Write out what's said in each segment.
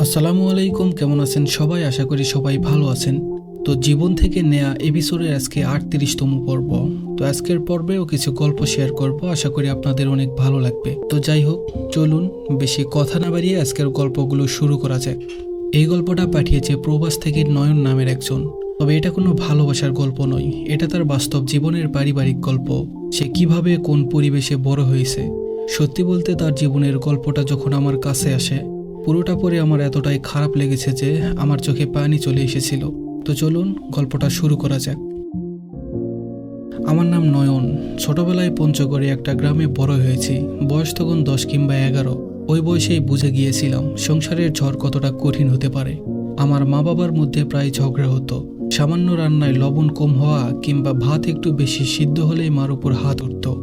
আসসালামু আলাইকুম, কেমন আছেন সবাই? আশা করি সবাই ভালো আছেন। তো জীবন থেকে নেয়া এপিসোডের আজকে আটত্রিশতম পর্ব। তো আজকের পর্বেও কিছু গল্প শেয়ার করব। আশা করি আপনাদের অনেক ভালো লাগবে। তো যাই হোক, চলুন বেশি কথা না বাড়িয়ে আজকের গল্পগুলো শুরু করা যাক। এই গল্পটা পাঠিয়েছে প্রবাস থেকে নয়ন নামের একজন। তবে এটা কোনো ভালোবাসার গল্প নয়। এটা তার বাস্তব জীবনের পারিবারিক গল্প। সে কীভাবে কোন পরিবেশে বড় হয়েছে? সত্যি বলতে তার জীবনের গল্পটা যখন আমার কাছে আসে পুরোটা পরে আমার এতটাই খারাপ লেগেছে যে আমার চোখে পানি চলে এসেছিল। তো চলুন গল্পটা শুরু করা যাক। আমার নাম নয়ন। ছোটবেলায় পঞ্চগড়ে একটা গ্রামে বড় হয়েছি। বয়স তখন দশ কিংবা এগারো। ওই বয়সেই বুঝে গিয়েছিলাম সংসারের ঝড় কতটা কঠিন হতে পারে। আমার মা বাবার মধ্যে প্রায় ঝগড়া হতো। সামান্য রান্নায় লবণ কম হওয়া কিংবা ভাত একটু বেশি সিদ্ধ হলেই মার উপর হাত উঠত।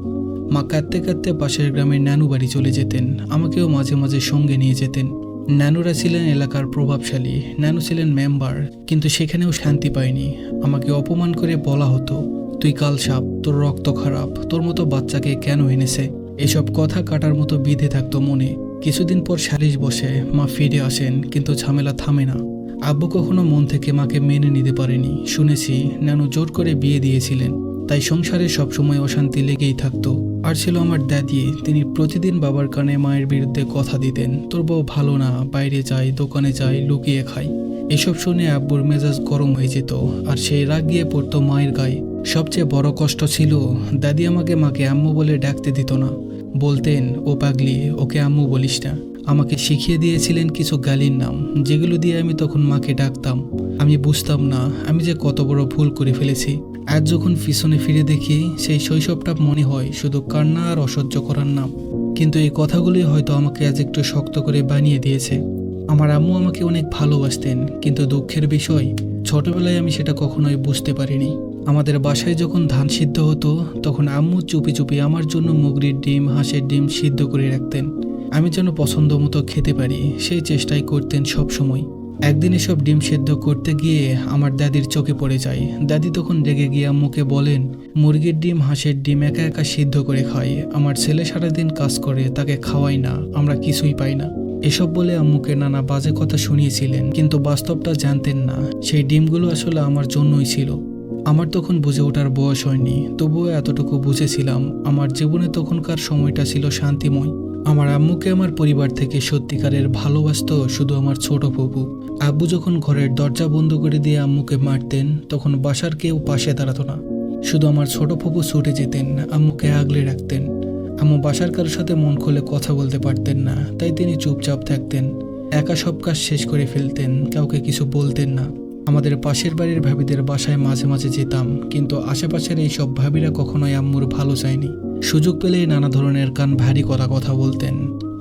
মা কাঁদতে কাঁদতে পাশের গ্রামের নানু বাড়ি চলে যেতেন। আমাকেও মাঝে মাঝে সঙ্গে নিয়ে যেতেন। নানুরা ছিলেন এলাকার প্রভাবশালী, নানু ছিলেন মেম্বার কিন্তু সেখানেও শান্তি পায়নি। আমাকে অপমান করে বলা হতো, তুই কাল সাপ, তোর রক্ত খারাপ, তোর মতো বাচ্চাকে কেন এনেছে? এসব কথা কাটার মতো বিধে থাকতো মনে। কিছুদিন পর সালিশ বসে, মা ফিরে আসেন, কিন্তু ঝামেলা থামে না। আব্বু কখনো মন থেকে মাকে মেনে নিতে পারেনি। শুনেছি, নানু জোর করে বিয়ে দিয়েছিলেন, তাই সংসারে সবসময় অশান্তি লেগেই থাকতো। আর ছিল আমার দাদি। তিনি প্রতিদিন বাবার কানে মায়ের বিরুদ্ধে কথা দিতেন। তোর বউ ভালো না, বাইরে যায় দোকানে যাই, লুকিয়ে খাই। এসব শুনে আব্বুর মেজাজ গরম হয়ে যেত, আর সেই রাগ গিয়ে পড়তো মায়ের গায়ে। সবচেয়ে বড় কষ্ট ছিল, দাদি আমাকে মাকে আম্মু বলে ডাকতে দিত না। বলতেন, ও পাগলি, ওকে আম্মু বলিস না। আমাকে শিখিয়ে দিয়েছিলেন কিছু গালির নাম, যেগুলো দিয়ে আমি তখন মাকে ডাকতাম। আমি বুঝতাম না, আমি যে কত বড় ভুল করে ফেলেছি। আজ যখন পিছনে ফিরে দেখি, সেই শৈশবটা মনে হয় শুধু কান্না আর অসহ্য করার নাম। কিন্তু এই কথাগুলি হয়তো আমাকে আজ একটু শক্ত করে বানিয়ে দিয়েছে। আমার আম্মু আমাকে অনেক ভালোবাসতেন, কিন্তু দুঃখের বিষয়, ছোটবেলায় আমি সেটা কখনোই বুঝতে পারিনি। আমাদের বাসায় যখন ধান সিদ্ধ হতো, তখন আম্মু চুপি চুপি আমার জন্য মুগরির ডিম, হাঁসের ডিম সিদ্ধ করে রাখতেন। আমি যেন পছন্দ মতো খেতে পারি, সেই চেষ্টাই করতেন সব সময় একদিন এসব ডিম সেদ্ধ করতে গিয়ে আমার দাদির চোখে পড়ে যায়। দাদি তখন রেগে গিয়ে আম্মুকে বলেন, মুরগির ডিম, হাঁসের ডিম একা একা সিদ্ধ করে খাই আমার ছেলে সারাদিন কাজ করে, তাকে খাওয়াই না, আমরা কিছুই পাই না। এসব বলে আম্মুকে নানা বাজে কথা শুনিয়েছিলেন, কিন্তু বাস্তবটা জানতেন না। সেই ডিমগুলো আসলে আমার জন্যই ছিল। আমার তখন বুঝে ওঠার বয়স হয়নি, তবুও এতটুকু বুঝেছিলাম, আমার জীবনে তখনকার সময়টা ছিল শান্তিময়। আমার আম্মুকে আমার পরিবার থেকে সত্যিকারের ভালোবাসত শুধু আমার ছোট ফুপু। আব্বু যখন ঘরের দরজা বন্ধ করে দিয়ে আম্মুকে মারতেন, তখন বাসার কেউ পাশে দাঁড়াতো না। শুধু আমার ছোট ফুপু ছুটে যেতেন, আম্মুকে আগলে রাখতেন। আম্মু বাসার কারোর সাথে মন খুলে কথা বলতে পারতেন না, তাই তিনি চুপচাপ থাকতেন। একা সব কাজ শেষ করে ফেলতেন, কাউকে কিছু বলতেন না। আমাদের পাশের বাড়ির ভাবিদের বাসায় মাঝে মাঝে যেতাম, কিন্তু আশেপাশের এই সব ভাবিরা কখনোই আম্মুর ভালো চায়নি। সুযোগ পেলেই নানা ধরনের কান ভারী করা কথা বলতেন।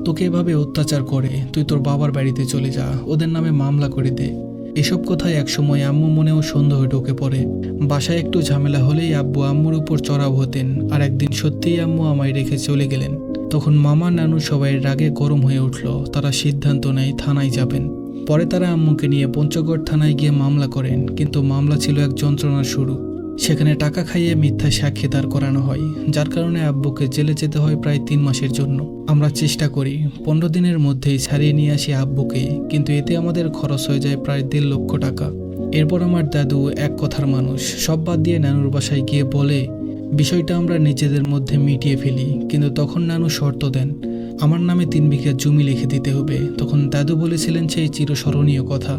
তোকে এভাবে অত্যাচার করে, তুই তোর বাবার বাড়িতে চলে যা, ওদের নামে মামলা করে দে। এসব কথায় একসময় আম্মু মনেও সন্দেহ ঢুকে পড়ে। বাসায় একটু ঝামেলা হলেই আব্বু আম্মুর উপর চড়াও হতেন, আর একদিন সত্যিই আম্মু আমায় রেখে চলে গেলেন। তখন মামা নানু সবাই রাগে গরম হয়ে উঠল, তারা সিদ্ধান্ত নেয় থানায় যাবেন। পরে তারা আম্মুকে নিয়ে পঞ্চগড় থানায় গিয়ে মামলা করেন, কিন্তু মামলা ছিল এক যন্ত্রণার শুরু। সেখানে টাকা খাইয়ে মিথ্যা সাক্ষী দাঁড় করানো হয়, যার কারণে আব্বুকে জেলে যেতে হয় প্রায় তিন মাসের জন্য। আমরা চেষ্টা করি, পনেরো দিনের মধ্যেই ছাড়িয়ে নিয়ে আসি আব্বুকে, কিন্তু এতে আমাদের খরচ হয়ে যায় প্রায় দেড় লক্ষ টাকা। এরপর আমার দাদু এক কথার মানুষ, সব বাদ দিয়ে নানুর বাসায় গিয়ে বলে, বিষয়টা আমরা নিজেদের মধ্যে মিটিয়ে ফেলি, কিন্তু তখন নানু শর্ত দেন আমার নামে তিন বিঘা জমি লিখে দিতে হবে। তখন দাদু বলেছিলেন সেই চিরস্মরণীয় কথা।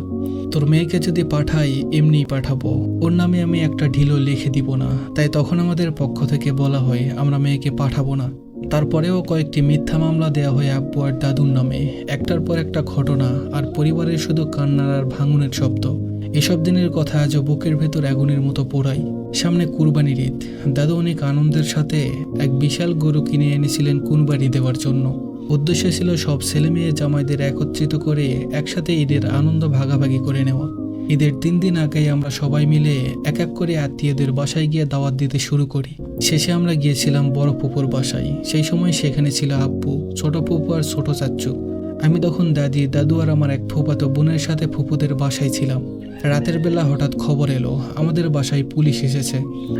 তোর মেয়েকে যদি পাঠাই, এমনিই পাঠাবো। ওর নামে আমি একটা ঢিলও লিখে দিব না। তাই তখন আমাদের পক্ষ থেকে বলা হয়, আমরা মেয়েকে পাঠাবো না। তারপরেও কয়েকটি মিথ্যা মামলা দেওয়া হয় আব্বু আর দাদুর নামে। একটার পর একটা ঘটনা আর পরিবারের শুধু কান্নার আর ভাঙনের শব্দ। এসব দিনের কথা আজও বুকের ভেতর আগুনের মতো পোড়াই। সামনে কুরবানির ঈদ। দাদু অনেক আনন্দের সাথে এক বিশাল গরু কিনে এনেছিলেন কুরবানি দেওয়ার জন্য। উদ্দেশ্য ছিল সব ছেলে মেয়ে জামাইদের একত্রিত করে একসাথে ঈদের আনন্দ ভাগাভাগি করে নেওয়া। ঈদের তিন দিন আগেই আমরা সবাই মিলে এক এক করে আত্মীয়দের বাসায় গিয়ে দাওয়াত দিতে শুরু করি। শেষে আমরা গিয়েছিলাম বড় পুকুর বাসায়। সেই সময় সেখানে ছিল আব্বু, ছোট পুপু আর ছোট চাচ্চু। আমি তখন দাদি, দাদু আর আমার এক ফুপাতো বোনের সাথে ফুপুদের বাসায় ছিলাম। রাতের বেলা হঠাৎ খবর এলো, আমাদের বাসায় পুলিশ এসেছে।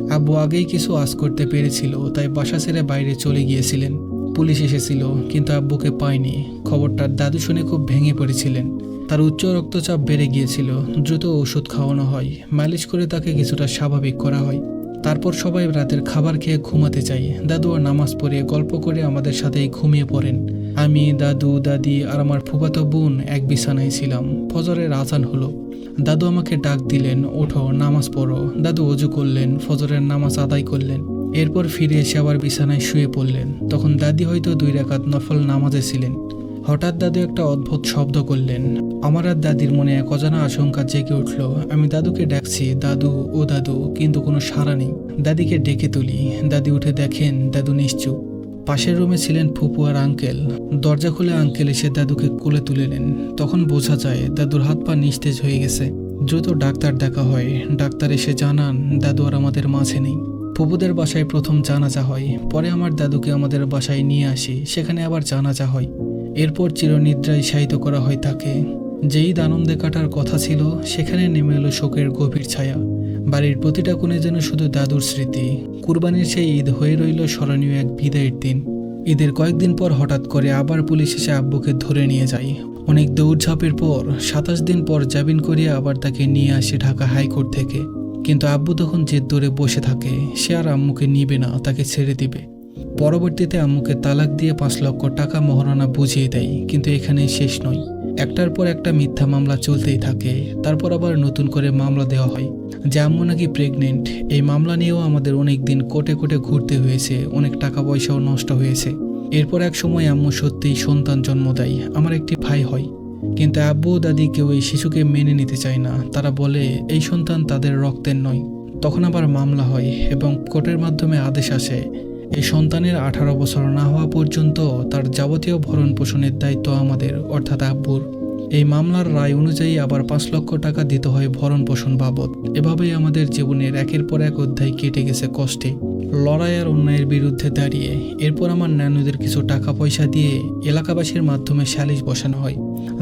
আব্বু আগেই কিছু আজ করতে পেরেছিল, তাই বাসা ছেড়ে বাইরে চলে গিয়েছিলেন। পুলিশ এসেছিল, কিন্তু আব্বুকে পায়নি। খবরটা দাদু শুনে খুব ভেঙে পড়েছিলেন। তার উচ্চ রক্তচাপ বেড়ে গিয়েছিল, দ্রুত ওষুধ খাওয়ানো হয়। মালিশ করে তাকে কিছুটা স্বাভাবিক করা হয়। তারপর সবাই রাতের খাবার খেয়ে ঘুমাতে চাই দাদু আর নামাজ পড়ে গল্প করে আমাদের সাথেই ঘুমিয়ে পড়েন। আমি, দাদু, দাদি আর আমার ফুফাতো বোন এক বিছানায় ছিলাম। ফজরের আজান হলো। দাদু আমাকে ডাক দিলেন, ওঠো, নামাজ পড়ো। দাদু অজু করলেন, ফজরের নামাজ আদায় করলেন। এরপর ফিরে এসে আবার বিছানায় শুয়ে পড়লেন। তখন দাদি হয়তো দুই রাকাত নফল নামাজে ছিলেন। হঠাৎ দাদু একটা অদ্ভুত শব্দ করলেন। আমার আর দাদির মনে এক অজানা আশঙ্কা জেগে উঠল। আমি দাদুকে ডাকছি, দাদু ও দাদু, কিন্তু কোনো সাড়া নেই। দাদিকে ডেকে তুলি। দাদি উঠে দেখেন দাদু নিশ্চুপ। পাশের রুমে ছিলেন ফুপু আর আঙ্কেল। দরজা খুলে আঙ্কেল এসে দাদুকে কোলে তুলে নেন। তখন বোঝা যায় দাদুর হাত পা নিস্তেজ হয়ে গেছে। দ্রুত ডাক্তার দেখা হয়। ডাক্তার এসে জানান, দাদু আর আমাদের মাঝে নেই। ফুপুদের বাসায় প্রথম জানাজা হয়। পরে আমার দাদুকে আমাদের বাসায় নিয়ে আসি। সেখানে আবার জানাজা হয়। এরপর চিরনিদ্রায় শায়িত করা হয় তাকে। যেই আনন্দে কাটার কথা ছিল, সেখানে নেমে এলো শোকের গভীর ছায়া। বাড়ির প্রতিটা কোণে যেন শুধু দাদুর স্মৃতি। কুরবানির সেই ঈদ হয়ে রইল স্মরণীয় এক বিদায়ের দিন। ঈদের কয়েকদিন পর হঠাৎ করে আবার পুলিশ এসে আব্বুকে ধরে নিয়ে যায়। অনেক দৌড়ঝাঁপের পর, সাতাশ দিন পর জামিন করিয়ে আবার তাকে নিয়ে আসে ঢাকা হাইকোর্ট থেকে। কিন্তু আব্বু তখন জেদ ধরে বসে থাকে, সে আর আম্মুকে নিবে না, তাকে ছেড়ে দিবে। পরবর্তীতে আম্মুকে তালাক দিয়ে পাঁচ লক্ষ টাকা মহারণা বুঝিয়ে দেয়, কিন্তু এখানেই শেষ নয়। একটার পর একটা মিথ্যা মামলা চলতেই থাকে, তারপর আবার নতুন করে মামলা দেওয়া হয়। যে আম্মু নাকি প্রেগনেন্ট এই মামলা নিয়েও আমাদের অনেক দিন কোটে কোটে ঘুরতে হয়েছে, অনেক টাকা পয়সাও নষ্ট হয়েছে। এরপর এক সময় আম্মু সত্যিই সন্তান জন্ম দেয়, আমার একটি ভাই হয়। কিন্তু আব্বু দাদি কেউ এই শিশুকে মেনে নিতে চায় না। তারা বলে, এই সন্তান তাদের রক্তের নয় তখন আবার মামলা হয় এবং কোর্টের মাধ্যমে আদেশ আসে, এই সন্তানের আঠারো বছর না হওয়া পর্যন্ত তার যাবতীয় ভরণ পোষণের দায়িত্ব আমাদের, অর্থাৎ আব্বুর। এই মামলার রায় অনুযায়ী আবার পাঁচ লক্ষ টাকা দিতে হয় ভরণ পোষণ বাবদ। এভাবেই আমাদের জীবনের একের পর এক অধ্যায় কেটে গেছে কষ্টে। লড়াই আর অন্যায়ের বিরুদ্ধে দাঁড়িয়ে এরপর আমার নানুদের কিছু টাকা পয়সা দিয়ে এলাকাবাসীর মাধ্যমে সালিশ বসানো হয়,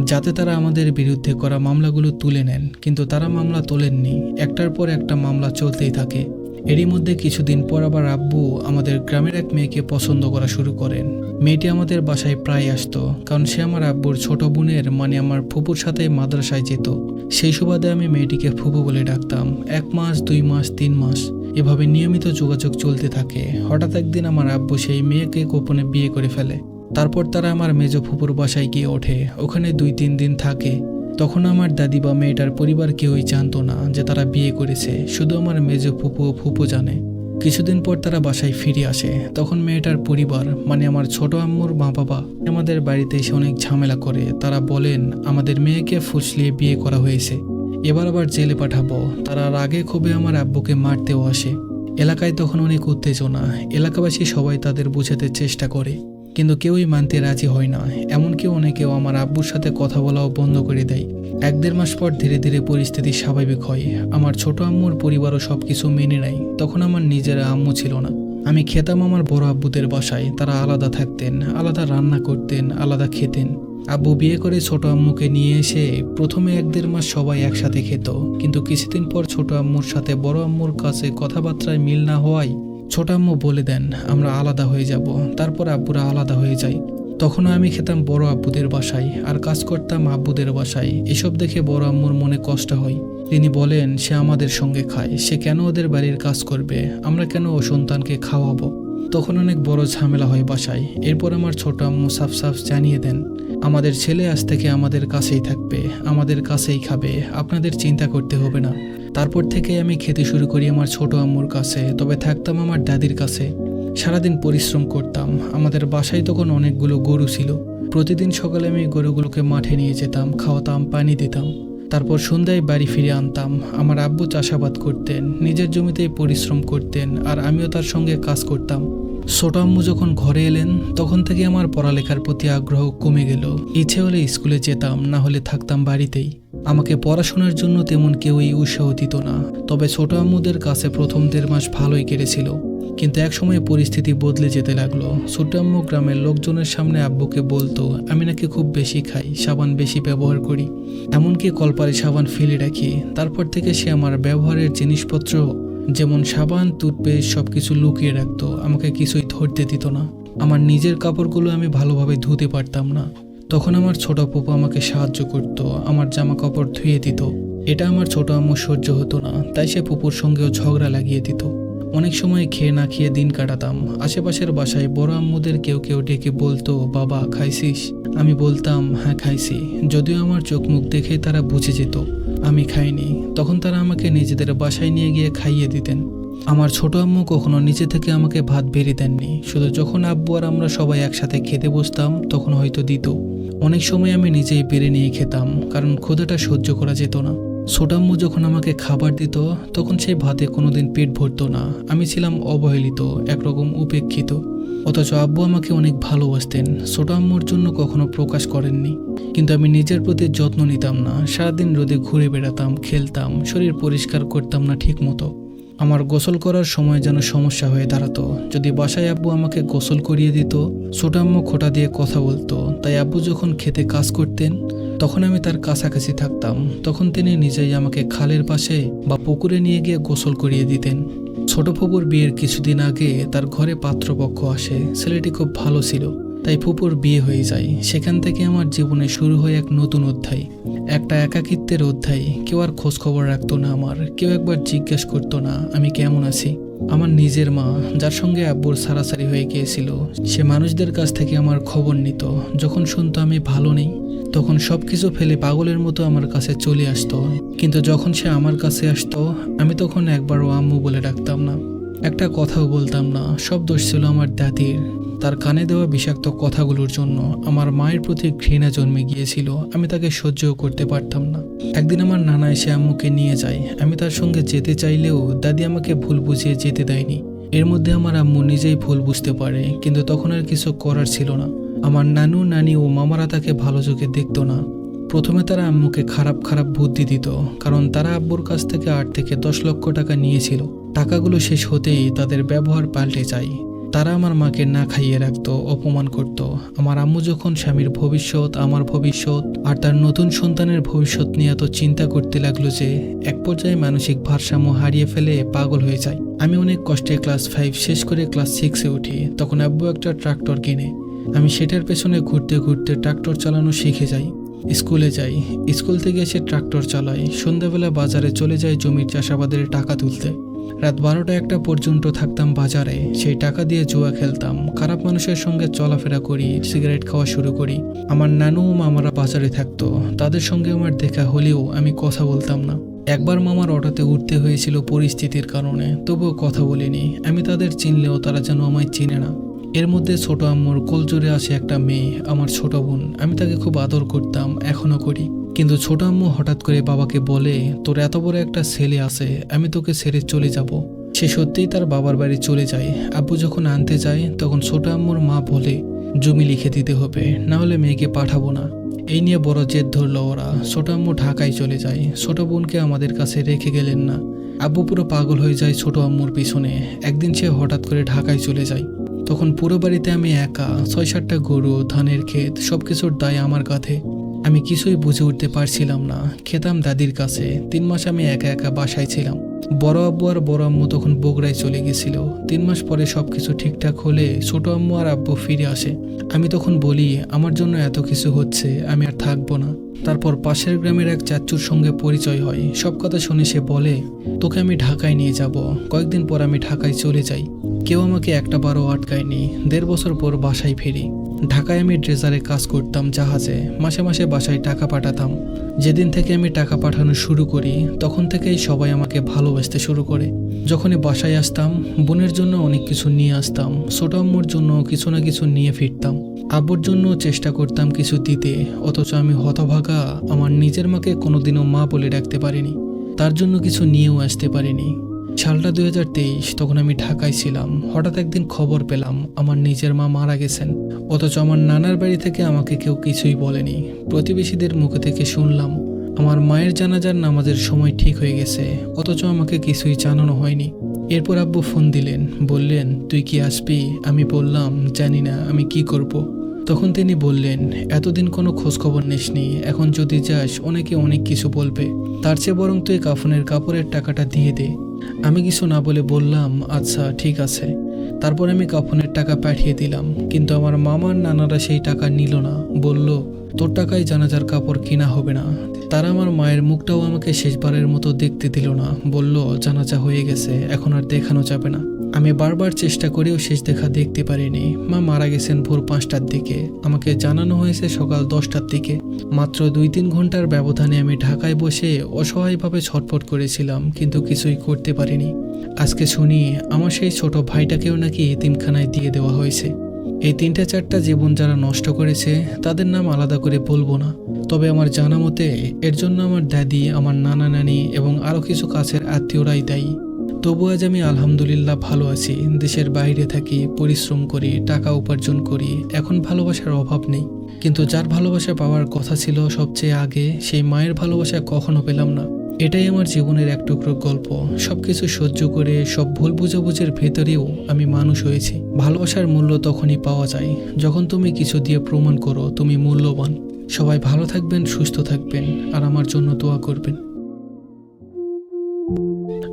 যাতে তারা আমাদের বিরুদ্ধে করা মামলাগুলো তুলে নেন। কিন্তু তারা মামলা তোলেননি। একটার পর একটা মামলা চলতেই থাকে। এরই মধ্যে কিছুদিন পর আবার আব্বু আমাদের গ্রামের এক মেয়েকে পছন্দ করা শুরু করেন। মেয়েটি আমাদের বাসায় প্রায় আসতো, কারণ সে আমার আব্বুর ছোট বোনের মানে আমার ফুপুর সাথে মাদ্রাসায় যেত। সেই সুবাদে আমি মেয়েটিকে ফুপু বলে ডাকতাম। এক মাস, দুই মাস, তিন মাস। এভাবে নিয়মিত যোগাযোগ চলতে থাকে। হঠাৎ একদিন আমার আব্বু সেই মেয়েকে গোপনে বিয়ে করে ফেলে। তারপর তারা আমার মেজ ফুপুর বাসায় গিয়ে ওঠে। ওখানে দুই তিন দিন থাকে। তখন আমার দাদি বা মেয়েটার পরিবার কেউই জানতো না যে তারা বিয়ে করেছে। শুধু আমার মেজ ফুপু ও ফুপু জানে। কিছুদিন পর তারা বাসায় ফিরে আসে। তখন মেয়েটার পরিবার মানে আমার ছোট আম্মুর মা বাবা, আমাদের বাড়িতে এসে অনেক ঝামেলা করে। তারা বলেন, আমাদের মেয়েকে ফুসলিয়ে বিয়ে করা হয়েছে। এবার আবার জেলে পাঠাবো। তারা রাগে খুবই আমার আব্বুকে মারতেও আসে। এলাকায় তখন অনেক উত্তেজনা। এলাকাবাসী সবাই তাদের বোঝাতে চেষ্টা করে। কিন্তু কেউই মানতে রাজি হয় না। এমনকি অনেকেও আমার আব্বুর সাথে কথা বলাও বন্ধ করে দেয়। এক দেড় মাস পর ধীরে ধীরে পরিস্থিতি স্বাভাবিক হয়। আমার ছোট আম্মুর পরিবারও সব কিছু মেনে নেয়। তখন আমার নিজের আম্মু ছিল না। আমি খেতাম আমার বড় আব্বুদের বাসায়। তারা আলাদা থাকতেন, আলাদা রান্না করতেন, আলাদা খেতেন। আব্বু বিয়ে করে ছোট আম্মুকে নিয়ে এসে প্রথমে এক দেড় মাস সবাই একসাথে খেত। কিন্তু কিছুদিন পর ছোট আম্মুর সাথে বড় আম্মুর কাছে কথাবার্তায় মিল না হওয়ায় ছোট আম্মু বলে দেন, আমরা আলাদা হয়ে যাব। তারপর আব্বুরা আলাদা হয়ে যায়। তখনও আমি খেতাম বড় আব্বুদের বাসায় আর কাজ করতাম আব্বুদের বাসায়। এসব দেখে বড় আম্মুর মনে কষ্ট হয়। তিনি বলেন, সে আমাদের সঙ্গে খায়। সে কেন ওদের বাড়ির কাজ করবে? আমরা কেন ও সন্তানকে খাওয়াবো? তখন অনেক বড় ঝামেলা হয় বাসায়। এরপর আমার ছোট আম্মু সাফ সাফ জানিয়ে দেন, আমাদের ছেলে আজ থেকে আমাদের কাছেই থাকবে, আমাদের কাছেই খাবে, আপনাদের চিন্তা করতে হবে না। তারপর থেকে আমি খেতে শুরু করি আমার ছোট আম্মুর কাছে, তবে থাকতাম আমার দাদির কাছে। সারাদিন পরিশ্রম করতাম, আমাদের বাসায় তখন অনেকগুলো গরু ছিল। প্রতিদিন সকালে আমি গরুগুলোকে মাঠে নিয়ে যেতাম, খাওয়াতাম, পানি দিতাম। তারপর সন্ধ্যায় বাড়ি ফিরে আনতাম। আমার আব্বু চাষাবাদ করতেন, নিজের জমিতেই পরিশ্রম করতেন আর আমিও তার সঙ্গে কাজ করতাম। ছোট আম্মু যখন ঘরে এলেন, তখন থেকে আমার পড়ালেখার প্রতি আগ্রহ কমে গেল। ইচ্ছে হলে স্কুলে যেতাম, না হলে থাকতাম বাড়িতেই। আমাকে পড়াশোনার জন্য তেমন কেউই উৎসাহ দিত না। তবে ছোট আম্মুদের কাছে প্রথম দেড় মাস ভালোই কেটেছিল। কিন্তু একসময় পরিস্থিতি বদলে যেতে লাগল। ছোট গ্রামের লোকজনের সামনে আব্বুকে বলতো, আমি নাকি খুব বেশি খাই, সাবান বেশি ব্যবহার করি। এমনকি কলপারে সাবান ফেলে রাখি। তারপর থেকে সে আমার ব্যবহারের জিনিসপত্র, যেমন সাবান, টুথপেস্ট সব কিছু লুকিয়ে রাখতো। আমাকে কিছুই ধরতে দিত না। আমার নিজের কাপড়গুলো আমি ভালোভাবে ধুতে পারতাম না। তখন আমার ছোট ফুপু আমাকে সাহায্য করত, আমার জামা কাপড় ধুয়ে দিত। এটা আমার ছোট আম্মু সহ্য হতো না, তাই সে পুপুর সঙ্গেও ঝগড়া লাগিয়ে দিত। অনেক সময় খেয়ে না খেয়ে দিন কাটাতাম। আশেপাশের বাসায় বড় আম্মুদের কেউ কেউ ডেকে বলতো, বাবা, খাইছিস? আমি বলতাম হ্যাঁ খাইছি। যদিও আমার চোখ মুখ দেখে তারা বুঝে যেত, আমি খাইনি। তখন তারা আমাকে নিজেদের বাসায় নিয়ে গিয়ে খাইয়ে দিতেন। আমার ছোট আম্মু কখনো নিচে থেকে আমাকে ভাত বেরিয়ে দেননি। শুধু যখন আব্বু আর আমরা সবাই একসাথে খেতে বসতাম, তখন হয়তো দিত। অনেক সময় আমি নিজেই বেড়ে নিয়ে খেতাম, কারণ ক্ষুধাটা সহ্য করা যেত না। ছোটাম্মু যখন আমাকে খাবার দিত, তখন সেই ভাতে কোনোদিন পেট ভরতো না। আমি ছিলাম অবহেলিত, একরকম উপেক্ষিত। অথচ আব্বু আমাকে অনেক ভালোবাসতেন। ছোট আম্মুর জন্য কখনো প্রকাশ করেননি। কিন্তু আমি নিজের প্রতি যত্ন নিতাম না। সারাদিন রোদে ঘুরে বেড়াতাম, খেলতাম, শরীর পরিষ্কার করতাম না ঠিক মতো আমার গোসল করার সময় যেন সমস্যা হয়ে দাঁড়াতো। যদি বাসায় আব্বু আমাকে গোসল করিয়ে দিত ছোট আম্মু খোটা দিয়ে কথা বলতো, তাই আব্বু যখন খেতে কাজ করতেন, তখন আমি তার কাছাকাছি থাকতাম। তখন তিনি নিজেই আমাকে খালের পাশে বা পুকুরে নিয়ে গিয়ে গোসল করিয়ে দিতেন। ছোট ফুপুর বিয়ের কিছুদিন আগে তার ঘরে পাত্রপক্ষ আসে। ছেলেটি খুব ভালো ছিল। তাই ফুপুর বিয়ে হয়ে যায়। সেখান থেকে আমার জীবনে শুরু হয় এক নতুন অধ্যায়। একটা একাকিত্বের অধ্যায়। কেউ আর খোঁজ খবর রাখতো না আমার। কেউ একবার জিজ্ঞেস করতো না, আমি কেমন আছি? আমার নিজের মা, যার সঙ্গে আব্বুর সারাসারি হয়ে গিয়েছিল, সে মানুষদের কাছ থেকে আমার খবর নিত। যখন শুনতো আমি ভালো নেই, তখন সব কিছু ফেলে পাগলের মতো আমার কাছে চলে আসতো। কিন্তু যখন সে আমার কাছে আসতো, আমি তখন একবারও আম্মু বলে ডাকতাম না। একটা কথাও বলতাম না। সব দোষ ছিল আমার দাদির। তার কানে দেওয়া বিষাক্ত কথাগুলোর জন্য আমার মায়ের প্রতি ঘৃণা জন্মে গিয়েছিল। আমি তাকে সহ্যও করতে পারতাম না। একদিন আমার নানা এসে আম্মুকে নিয়ে যায়। আমি তার সঙ্গে যেতে চাইলেও দাদি আমাকে ভুল বুঝিয়ে যেতে দেয়নি। এর মধ্যে আমার আম্মু নিজেই ভুল বুঝতে পারে, কিন্তু তখন আর কিছু করার ছিল না। আমার নানু, নানি ও মামারা তাকে ভালো চোখে দেখতো না। প্রথমে তারা আম্মুকে খারাপ খারাপ বুদ্ধি দিত, কারণ তারা আব্বুর কাছ থেকে আট থেকে দশ লক্ষ টাকা নিয়েছিল। টাকাগুলো শেষ হতেই তাদের ব্যবহার পাল্টে যায়। তারা আমার মাকে না খাইয়ে রাখত, অপমান করত। আমার আম্মু যখন স্বামীর ভবিষ্যৎ, আমার ভবিষ্যৎ, আর তার নতুন সন্তানের ভবিষ্যৎ নিয়ে এত চিন্তা করতে লাগল যে, এক পর্যায়ে মানসিক ভারসাম্য হারিয়ে ফেলে পাগল হয়ে যায়। আমি অনেক কষ্টে ক্লাস ফাইভ শেষ করে ক্লাস সিক্সে উঠি, তখন আব্বু একটা ট্রাক্টর কিনে। আমি সেটার পেছনে ঘুরতে ঘুরতে ট্রাক্টর চালানো শিখে যাই। স্কুলে যাই, স্কুল থেকে এসে ট্রাক্টর চালাই, সন্ধ্যাবেলা বাজারে চলে যাই জমির চাষাবাদের টাকা তুলতে। রাত বারোটা একটা পর্যন্ত থাকতাম বাজারে। সেই টাকা দিয়ে জুয়া খেলতাম। খারাপ মানুষের সঙ্গে চলাফেরা করি, সিগারেট খাওয়া শুরু করি। আমার নানু মামারা বাজারে থাকতো। তাদের সঙ্গে আমার দেখা হলেও আমি কথা বলতাম না। একবার মামার অটোতে উঠতে হয়েছিল পরিস্থিতির কারণে। তবুও কথা বলিনি। আমি তাদের চিনলেও তারা যেন আমায় চিনে না। এর মধ্যে ছোট আম্মুর কোলজোরে আসে একটা মেয়ে, আমার ছোট বোন। আমি তাকে খুব আদর করতাম এখনও করি। কিন্তু ছোট আম্মু হঠাৎ করে বাবাকে বলে, তোর এত বড় একটা ছেলে আছে, আমি তোকে ছেড়ে চলে যাব। সে সত্যিই তার বাবার বাড়ি চলে যায়। আব্বু যখন আনতে যায়, তখন ছোট আম্মুর মা বলে, জমি লিখে দিতে হবে, না হলে মেয়েকে পাঠাবো না। এই নিয়ে বড় জেদ ধরলো ওরা। ছোট আম্মু ঢাকায় চলে যায়। ছোট বোনকে আমাদের কাছে রেখে গেলেন না। আব্বু পুরো পাগল হয়ে যায় ছোট আম্মুর পিছনে। একদিন সে হঠাৎ করে ঢাকায় চলে যায়। তখন পুরো বাড়িতে আমি একা, ছয় সাতটা গরু, ধানের ক্ষেত সব কিছুর দায় আমার কাঁধে। আমি কিছুই বুঝে উঠতে পারছিলাম না। খেতাম দাদির কাছে। তিন মাস আমি একা একা বাসায় ছিলাম। বড় আব্বু আর বড় আম্মু তখন বগুড়ায় চলে গেছিল। তিন মাস পরে সব কিছু ঠিকঠাক হলে ছোট আম্মু আর আব্বু ফিরে আসে। আমি তখন বলি, আমার জন্য এত কিছু হচ্ছে, আমি আর থাকব না। তারপর পাশের গ্রামের এক চাচ্চুর সঙ্গে পরিচয় হয়। সব কথা শুনে সে বলে, তোকে আমি ঢাকায় নিয়ে যাব। কয়েকদিন পর আমি ঢাকায় চলে যাই। কেউ আমাকে একটা বারও আটকায়নি। দেড় বছর পর বাসায় ফিরি। ঢাকায় আমি ড্রেজারে কাজ করতাম জাহাজে, মাসে মাসে বাসায় টাকা পাঠাতাম। যেদিন থেকে আমি টাকা পাঠানো শুরু করি, তখন থেকেই সবাই আমাকে ভালোবাসতে শুরু করে। যখনই বাসায় আসতাম, বোনের জন্য অনেক কিছু নিয়ে আসতাম, ছোট আম্মুর জন্য কিছু না কিছু নিয়ে ফিরতাম। আব্বুর জন্য চেষ্টা করতাম কিছু দিতে, অথচ আমি হতভাগা, আমার নিজের মাকে কোনোদিনও মা বলে ডাকতে পারিনি। তার জন্য কিছু নিয়েও আসতে পারিনি। সালটা দুই হাজার তেইশ তখন আমি ঢাকায় ছিলাম। হঠাৎ একদিন খবর পেলাম, আমার নিজের মা মারা গেছেন। অথচ আমার নানার বাড়ি থেকে আমাকে কেউ কিছুই বলেনি। প্রতিবেশীদের মুখে থেকে শুনলাম, আমার মায়ের জানাজার নামাজের সময় ঠিক হয়ে গেছে, অথচ আমাকে কিছুই জানানো হয়নি। এরপর আব্বু ফোন দিলেন, বললেন, তুই কি আসবি? আমি বললাম, জানি না, আমি কি করব। তখন তিনি বললেন, এতদিন কোনো খোঁজখবর নিসনি, এখন যদি যাস, অনেকে অনেক কিছু বলবে। তার চেয়ে বরং তুই কাফনের কাপড়ের টাকাটা দিয়ে দে। আমি কিছু না বলে বললাম আচ্ছা ঠিক আছে। তারপর আমি কাফনের টাকা পাঠিয়ে দিলাম, কিন্তু আমার মামার নানারা সেই টাকা নিল না। বলল, তোর টাকায় জানাজার কাপড় কিনা হবে না। তারা আমার মায়ের মুখটাও আমাকে শেষবারের মতো দেখতে দিল না। বলল, জানাজা হয়ে গেছে, এখন আর দেখানো যাবে না। আমি বারবার চেষ্টা করেও শেষ দেখা দেখতে পারিনি। মা মারা গেছেন ভোর পাঁচটার দিকে। আমাকে জানানো হয়েছে সকাল দশটার দিকে। মাত্র দুই তিন ঘণ্টার ব্যবধানে আমি ঢাকায় বসে অসহায়ভাবে ছটফট করেছিলাম, কিন্তু কিছুই করতে পারিনি। আজকে শুনি আমার সেই ছোট ভাইটাকেও নাকি এতিমখানায় দিয়ে দেওয়া হয়েছে। এই তিনটা চারটা জীবন যারা নষ্ট করেছে, তাদের নাম আলাদা করে বলব না। তবে আমার জানা মতে, এর জন্য আমার দাদি, আমার নানা নানি এবং আরও কিছু কাছের আত্মীয়রাই দায়ী। তবু আজ আমি আলহামদুলিল্লাহ ভালো আছি। দেশের বাইরে থাকি, পরিশ্রম করি, টাকা উপার্জন করি, এখন ভালোবাসার অভাব নেই। কিন্তু যার ভালোবাসা পাওয়ার কথা ছিল সবচেয়ে আগে, সেই মায়ের ভালোবাসা কখনো পেলাম না। এটাই আমার জীবনের এক টুকরো গল্প। সব কিছু সহ্য করে, সব ভুল বুঝাবুঝের ভেতরেও আমি মানুষ হয়েছি। ভালোবাসার মূল্য তখনই পাওয়া যায়। যখন তুমি কিছু দিয়ে প্রমাণ করো, তুমি মূল্যবান। সবাই ভালো থাকবেন, সুস্থ থাকবেন, আর আমার জন্য দোয়া করবেন।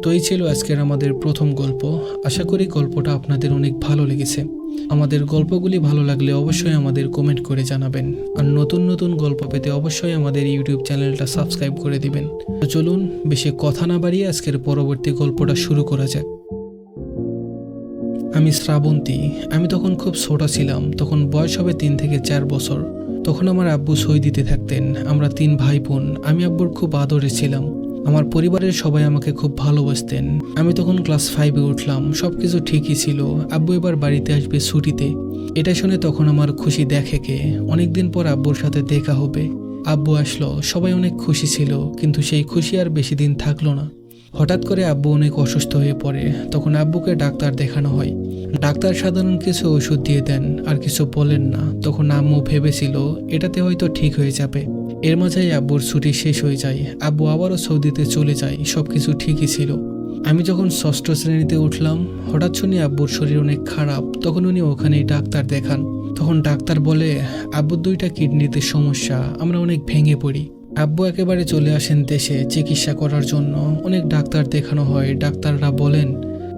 তো এই ছিল আজকের আমাদের প্রথম গল্প। আশা করি গল্পটা আপনাদের অনেক ভালো লেগেছে। আমাদের গল্পগুলি ভালো লাগলে অবশ্যই আমাদের কমেন্ট করে জানাবেন। আর নতুন নতুন গল্প পেতে অবশ্যই আমাদের ইউটিউব চ্যানেলটা সাবস্ক্রাইব করে দিবেন। তো চলুন, বেশি কথা না বাড়িয়ে আজকের পরবর্তী গল্পটা শুরু করা যাক। আমি শ্রাবন্তী। আমি তখন খুব ছোট ছিলাম। তখন বয়স হবে তিন থেকে চার বছর। তখন আমার আব্বু সই দিতে থাকতেন। আমরা তিন ভাই বোন। আমি আব্বুর খুব আদরে ছিলাম। আমার পরিবারের সবাই আমাকে খুব ভালোবাসতেন। আমি তখন ক্লাস ফাইভে উঠলাম সব কিছু ঠিকই ছিল। আব্বু এবার বাড়িতে আসবে ছুটিতে। এটা শুনে তখন আমার খুশি দেখে কে। অনেকদিন পর আব্বুর সাথে দেখা হবে। আব্বু আসলো, সবাই অনেক খুশি ছিল, কিন্তু সেই খুশি আর বেশি দিন থাকল না। হঠাৎ করে আব্বু অনেক অসুস্থ হয়ে পড়ে। তখন আব্বুকে ডাক্তার দেখানো হয়। ডাক্তার সাধারণ কিছু ওষুধ দিয়ে দেন, আর কিছু বলেন না। তখন আম্মু ভেবেছিল, এটাতে হয়তো ঠিক হয়ে যাবে। এর মাঝেই আব্বুর ছুটি শেষ হয়ে যায়। আব্বু আবারও সৌদিতে চলে যায় সব কিছু ঠিকই ছিল। আমি যখন ষষ্ঠ শ্রেণীতে উঠলাম, হঠাৎ শুনি আব্বুর শরীর অনেক খারাপ। তখন উনি ওখানেই ডাক্তার দেখান। তখন ডাক্তার বলে আব্বুর দুইটা কিডনিতে সমস্যা, আমরা অনেক ভেঙে পড়ি। আব্বু একেবারে চলে আসেন দেশে চিকিৎসা করার জন্য। অনেক ডাক্তার দেখানো হয়। ডাক্তাররা বলেন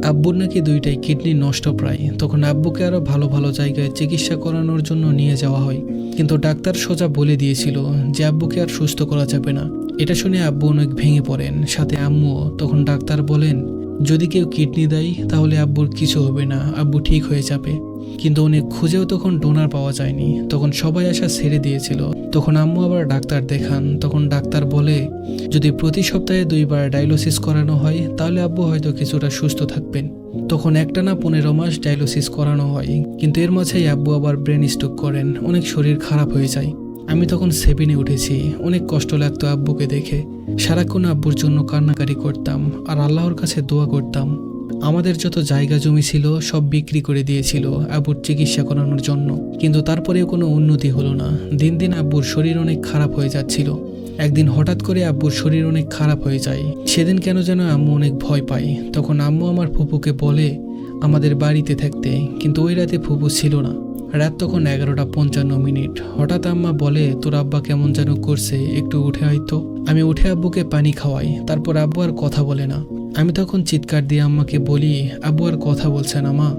আব্বুর নাকি দুইটাই কিডনি নষ্ট প্রায়। তখন আব্বুকে আরও ভালো ভালো জায়গায় চিকিৎসা করানোর জন্য নিয়ে যাওয়া হয়। কিন্তু ডাক্তার সোজা বলে দিয়েছিল যে আব্বুকে আর সুস্থ করা যাবে না। এটা শুনে আব্বু অনেক ভেঙে পড়েন। সাথে আম্মুও তখন ডাক্তার বলেন, যদি কেউ কিডনি দেয়, তাহলে আব্বুর কিছু হবে না। আব্বু ঠিক হয়ে যাবে। কিন্তু অনেক খুঁজেও তখন ডোনার পাওয়া যায়নি। তখন সবাই আসা ছেড়ে দিয়েছিল। তখন আম্মু আবার ডাক্তার দেখান। তখন ডাক্তার বলে, যদি প্রতি সপ্তাহে দুইবার ডায়ালিসিস করানো হয়, তাহলে আব্বু হয়তো কিছুটা সুস্থ থাকবেন। তখন একটা না পনেরো মাস ডায়ালিসিস করানো হয়। কিন্তু এর মাঝেই আব্বু আবার ব্রেন স্ট্রোক করেন। অনেক শরীর খারাপ হয়ে যায়। আমি তখন সেভিনে উঠেছি। অনেক কষ্ট লাগতো আব্বুকে দেখে। সারাক্ষণ আব্বুর জন্য কান্নাকারি করতাম। আর আল্লাহর কাছে দোয়া করতাম। আমাদের যত জায়গা জমি ছিল, সব বিক্রি করে দিয়েছিল আব্বুর চিকিৎসা করানোর জন্য। কিন্তু তারপরেও কোনো উন্নতি হলো না। দিন দিন আব্বুর শরীর অনেক খারাপ হয়ে যাচ্ছিল। একদিন হঠাৎ করে আব্বুর শরীর অনেক খারাপ হয়ে যায়। সেদিন কেন যেন আম্মু অনেক ভয় পায়। তখন আম্মু আমার ফুপুকে বলে, আমাদের বাড়িতে থাকতে। কিন্তু ওই রাতে ফুপু ছিল না। রাত তখন এগারোটা পঞ্চান্ন মিনিট। হঠাৎ আম্মা বলে, তোর আব্বা কেমন যেন করছে, একটু উঠে হয়তো আমি উঠে আব্বুকে পানি খাওয়াই। তারপর আব্বু আর কথা বলে না। আমি তখন চিৎকার দিয়ে আম্মাকে বলি, আব্বু আর কথা বলছে না মা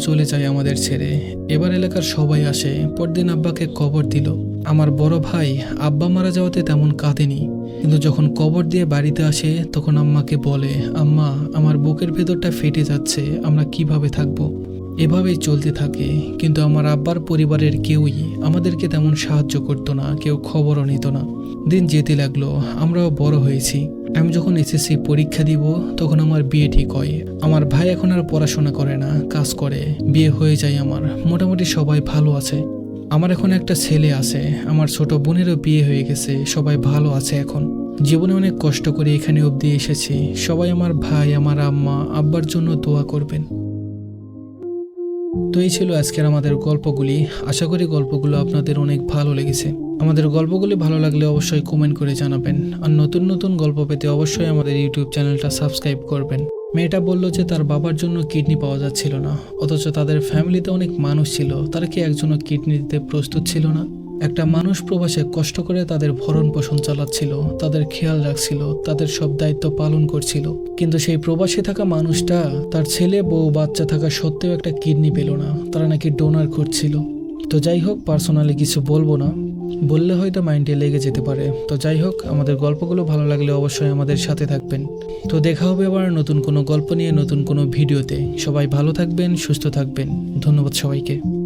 চলে যায় আমাদের ছেড়ে। এবার এলাকার সবাই আসে। পরদিন আব্বাকে কবর দিল। আমার বড় ভাই আব্বা মারা যাওয়াতে তেমন কাঁদেনি। কিন্তু যখন কবর দিয়ে বাড়িতে আসে, তখন আম্মাকে বলে, আম্মা, আমার বুকের ভেতরটা ফেটে যাচ্ছে, আমরা কীভাবে থাকব? এভাবেই চলতে থাকে। কিন্তু আমার আব্বার পরিবারের কেউই আমাদেরকে তেমন সাহায্য করতো না, কেউ খবরও নিত না। দিন যেতে লাগল, আমরাও বড় হয়েছি। আমি যখন এসএসসি পরীক্ষা দিব, তখন আমার বিয়ে ঠিক হয়। আমার ভাই এখন আর পড়াশোনা করে না, কাজ করে। বিয়ে হয়ে যায় আমার। মোটামুটি সবাই ভালো আছে। আমার এখন একটা ছেলে আছে। আমার ছোট বোনেরও বিয়ে হয়ে গেছে। সবাই ভালো আছে এখন। জীবনে অনেক কষ্ট করে এখানে অবধি এসেছি। সবাই আমার ভাই, আমার আম্মা, আব্বার জন্য দোয়া করবেন। তো এই ছিল আজকের আমাদের গল্পগুলি। আশা করি গল্পগুলো আপনাদের অনেক ভালো লেগেছে। আমাদের গল্পগুলি ভালো লাগলে অবশ্যই কমেন্ট করে জানাবেন। আর নতুন নতুন গল্প পেতে অবশ্যই আমাদের ইউটিউব চ্যানেলটা সাবস্ক্রাইব করবেন। মেয়েটা বলল যে তার বাবার জন্য কিডনি পাওয়া যাচ্ছিল না, অথচ তাদের ফ্যামিলিতে অনেক মানুষ ছিল। তারা কি একজনও কিডনি দিতে প্রস্তুত ছিল না? একটা মানুষ প্রবাসে কষ্ট করে তাদের ভরণ পোষণ চালাচ্ছিল, তাদের খেয়াল রাখছিল, তাদের সব দায়িত্ব পালন করছিল। কিন্তু সেই প্রবাসে থাকা মানুষটা, তার ছেলে, বউ, বাচ্চা থাকা সত্ত্বেও একটা কিডনি পেল না। তারা নাকি ডোনার করছিল তো যাই হোক পার্সোনালি কিছু বলব না। বললে হয়তো মাইন্ডে লেগে যেতে পারে। তো যাই হোক, আমাদের গল্পগুলো ভালো লাগলে অবশ্যই আমাদের সাথে থাকবেন। তো দেখা হবে আবার নতুন কোনো গল্প নিয়ে, নতুন কোনো ভিডিওতে। সবাই ভালো থাকবেন, সুস্থ থাকবেন। ধন্যবাদ সবাইকে।